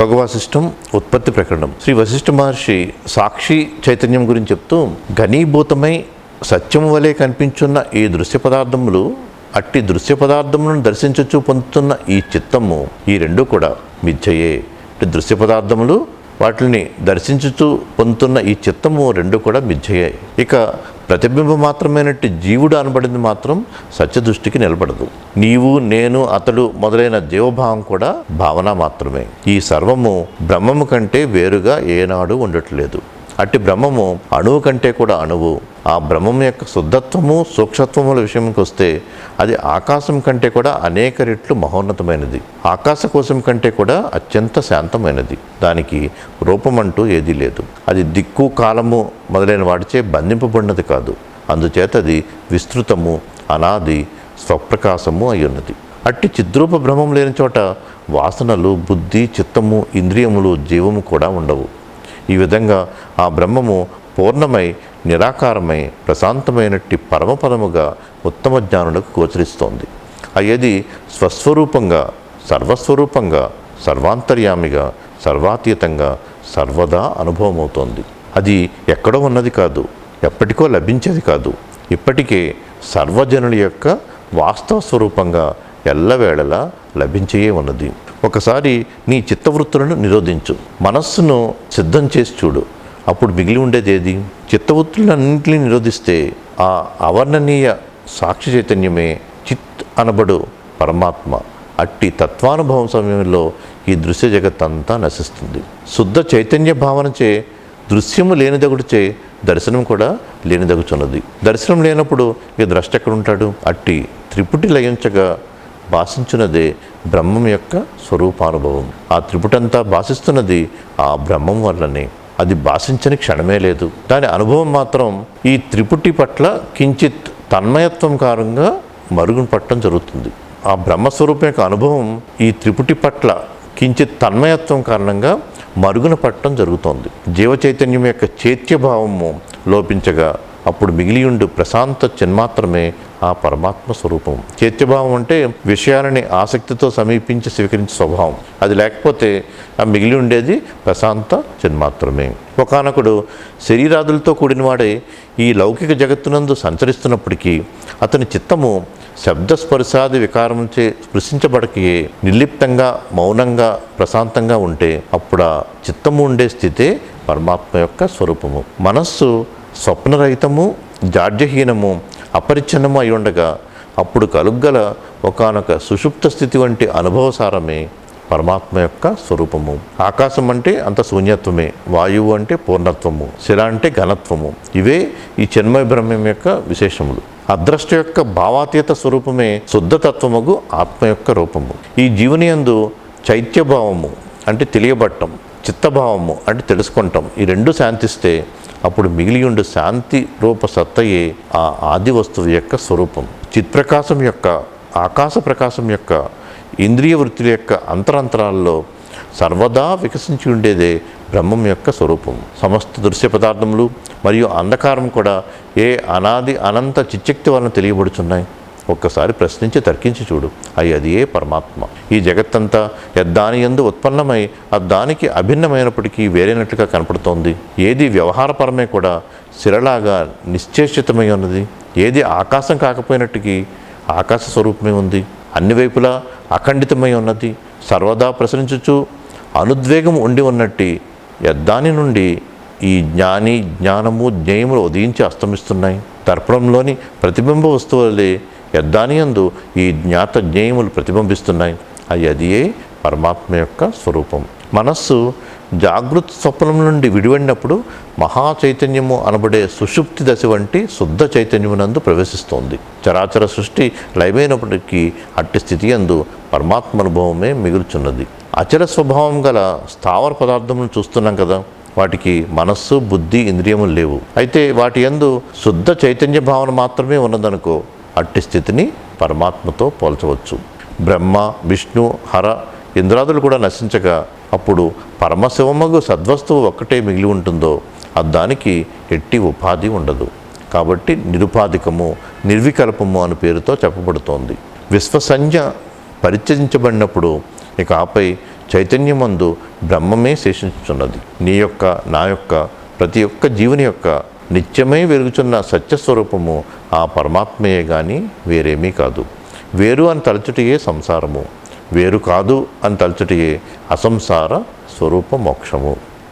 భగవాసిష్టం ఉత్పత్తి ప్రకరణం. శ్రీ వశిష్ఠ మహర్షి సాక్షి చైతన్యం గురించి చెప్తూ ఘనీభూతమై సత్యం వలె కనిపించున్న ఈ దృశ్య పదార్థములు అట్టి దృశ్య పదార్థములను దర్శించచ్చు పొందుతున్న ఈ చిత్తము ఈ రెండు కూడా మిథ్యయే. దృశ్య పదార్థములు వాటిని దర్శించుతూ పొందుతున్న ఈ చిత్తము రెండు కూడా మిథ్యయ్యాయి ఇక ప్రతిబింబం మాత్రమైనట్టు జీవుడు అనబడింది మాత్రం సత్యదృష్టికి నిలబడదు. నీవు నేను అతడు మొదలైన జీవభావం కూడా భావన మాత్రమే. ఈ సర్వము బ్రహ్మము కంటే వేరుగా ఏనాడు ఉండట్లేదు. అట్టి బ్రహ్మము అణువు కంటే కూడా అణువు. ఆ బ్రహ్మం యొక్క శుద్ధత్వము సూక్ష్మత్వముల విషయంకి వస్తే అది ఆకాశం కంటే కూడా అనేక రెట్లు మహోన్నతమైనది. ఆకాశకోశం కంటే కూడా అత్యంత శాంతమైనది. దానికి రూపం అంటూ ఏదీ లేదు. అది దిక్కు కాలము మొదలైన వాటిచే బంధింపబడినది కాదు. అందుచేత అది విస్తృతము అనాది స్వప్రకాశము అయి ఉన్నది. అట్టి చిద్రూప బ్రహ్మం లేని చోట వాసనలు బుద్ధి చిత్తము ఇంద్రియములు జీవము కూడా ఉండవు. ఈ విధంగా ఆ బ్రహ్మము పూర్ణమై నిరాకారమై ప్రశాంతమైనట్టి పరమపదముగా ఉత్తమ జ్ఞానులకు గోచరిస్తోంది. అయ్యేది స్వస్వరూపంగా సర్వస్వరూపంగా సర్వాంతర్యామిగా సర్వాతీతంగా సర్వదా అనుభవమవుతోంది. అది ఎక్కడో ఉన్నది కాదు ఎప్పటికో లభించేది కాదు. ఇప్పటికే సర్వజనుల యొక్క వాస్తవ స్వరూపంగా ఎల్లవేళలా లభించే ఉన్నది. ఒకసారి నీ చిత్తవృత్తులను నిరోధించు. మనస్సును సిద్ధం చేసి చూడు. అప్పుడు మిగిలి ఉండేది ఏది? చిత్తవృత్తులన్నింటినీ నిరోధిస్తే ఆ అవర్ణనీయ సాక్షి చైతన్యమే చిత్ అనబడు పరమాత్మ. అట్టి తత్వానుభవం సమయంలో ఈ దృశ్య జగత్తంతా నశిస్తుంది. శుద్ధ చైతన్య భావనచే దృశ్యము లేనిదగుడిచే దర్శనం కూడా లేనిదగుచున్నది. దర్శనం లేనప్పుడు ఇక ద్రష్ట ఎక్కడ ఉంటాడు అట్టి త్రిపుటి లయించగా భాషించున్నదే బ్రహ్మం యొక్క స్వరూపానుభవం. ఆ త్రిపుటంతా భాషిస్తున్నది ఆ బ్రహ్మం వల్లనే. అది భాషించని క్షణమే లేదు. దాని అనుభవం మాత్రం ఈ త్రిపుటి పట్ల కించిత్ తన్మయత్వం కారంగా మరుగున పట్టడం జరుగుతుంది. ఆ బ్రహ్మస్వరూపం యొక్క అనుభవం ఈ త్రిపుటి పట్ల కించిత్ తన్మయత్వం కారణంగా మరుగున పట్టడం జరుగుతోంది. జీవ చైతన్యం యొక్క చైత్యభావము లోపించగా అప్పుడు మిగిలియుండు ప్రశాంత చిన్మాత్రమే ఆ పరమాత్మ స్వరూపం. చైత్యభావం అంటే విషయాలని ఆసక్తితో సమీపించి స్వీకరించే స్వభావం. అది లేకపోతే ఆ మిగిలి ఉండేది ప్రశాంత చిన్మాత్రమే. ఒకనకుడు శరీరాదులతో కూడినవాడే ఈ లౌకిక జగత్తునందు సంచరిస్తున్నప్పటికీ అతని చిత్తము శబ్దస్పర్శాది వికారంచే స్పృశించబడకే నిర్లిప్తంగా మౌనంగా ప్రశాంతంగా ఉంటే అప్పుడు ఆ చిత్తము ఉండే స్థితే పరమాత్మ యొక్క స్వరూపము. మనస్సు స్వప్నరహితము జాడ్యహీనము అపరిచ్ఛన్నము అయి ఉండగా అప్పుడు కలుగ్గల ఒకనొక సుషుప్త స్థితి వంటి అనుభవసారమే పరమాత్మ యొక్క స్వరూపము. ఆకాశం అంటే అంత శూన్యత్వమే వాయువు అంటే పూర్ణత్వము శిల అంటే ఘనత్వము. ఇవే ఈ చిన్మయ బ్రహ్మం యొక్క విశేషములు. అద్రష్ట యొక్క భావాతీత స్వరూపమే శుద్ధతత్వముగు ఆత్మ యొక్క రూపము. ఈ జీవుని యందు చైత్యభావము అంటే తెలియబట్టం చిత్తభావము అంటే తెలుసుకుంటాం. ఈ రెండు శాంతిస్తే అప్పుడు మిగిలియుండు శాంతి రూప సత్తయే ఆ ఆది వస్తువు యొక్క స్వరూపం. చిత్ప్రకాశం యొక్క ఆకాశ ప్రకాశం యొక్క ఇంద్రియ వృత్తుల యొక్క అంతరంతరాల్లో సర్వదా వికసించి ఉండేదే బ్రహ్మం యొక్క స్వరూపం. సమస్త దృశ్య పదార్థములు మరియు అంధకారం కూడా ఏ అనాది అనంత చిచ్చక్తి వలన తెలియబడుచున్నాయి. ఒక్కసారి ప్రశ్నించి తర్కించి చూడు. అయి అది ఏ పరమాత్మ? ఈ జగత్తంతా యద్దాని ఎందు ఉత్పన్నమై అద్దానికి అభిన్నమైనప్పటికీ వేరైనట్లుగా కనపడుతోంది. ఏది వ్యవహారపరమే కూడా సిరలాగా నిశ్చేషితమై ఉన్నది. ఏది ఆకాశం కాకపోయినట్టుకి ఆకాశ స్వరూపమే ఉంది. అన్ని వైపులా అఖండితమై ఉన్నది. సర్వదా ప్రశ్నించుచు అనుద్వేగం ఉండి ఉన్నట్టి యద్దాని నుండి ఈ జ్ఞాని జ్ఞానము జ్ఞేయములు ఉదయించి అస్తమిస్తున్నాయి. దర్పణంలోని ప్రతిబింబ వస్తువులే యద్దానియందు ఈ జ్ఞాత జ్ఞేయములు ప్రతిబింబిస్తున్నాయి. అది అదియే పరమాత్మ యొక్క స్వరూపం. మనస్సు జాగృత్ స్వప్నం నుండి విడివడినప్పుడు మహా చైతన్యము అనబడే సుషుప్తి దశ వంటి శుద్ధ చైతన్యమునందు ప్రవేశిస్తోంది. చరాచర సృష్టి లయమైనప్పటికీ అట్టి స్థితి యందు పరమాత్మ అనుభవమే మిగులుచున్నది. అచల స్వభావం గల స్థావర పదార్థములను చూస్తున్నాం కదా. వాటికి మనస్సు బుద్ధి ఇంద్రియములు లేవు. అయితే వాటి యందు శుద్ధ చైతన్య భావన మాత్రమే ఉన్నదనుకో అట్టి స్థితిని పరమాత్మతో పోల్చవచ్చు. బ్రహ్మ విష్ణు హర ఇంద్రాదులు కూడా నశించగా అప్పుడు పరమశివమగు సద్వస్తువు ఒక్కటే మిగిలి ఉంటుందో అది దానికి ఎట్టి ఉపాధి ఉండదు. కాబట్టి నిరుపాధికము నిర్వికల్పము అను పేరుతో చెప్పబడుతోంది. విశ్వసంజ్ఞ పరిచయించబడినప్పుడు ఇక ఆపై చైతన్యమందు బ్రహ్మమే శేషించున్నది నీ యొక్క నా యొక్క ప్రతి ఒక్క జీవుని యొక్క నిత్యమై వెలుగుచున్న సత్యస్వరూపము ఆ పరమాత్మయే కానీ వేరేమీ కాదు. వేరు అని తలచుటియే సంసారము. వేరు కాదు అని తలచుటియే అసంసార స్వరూప మోక్షము.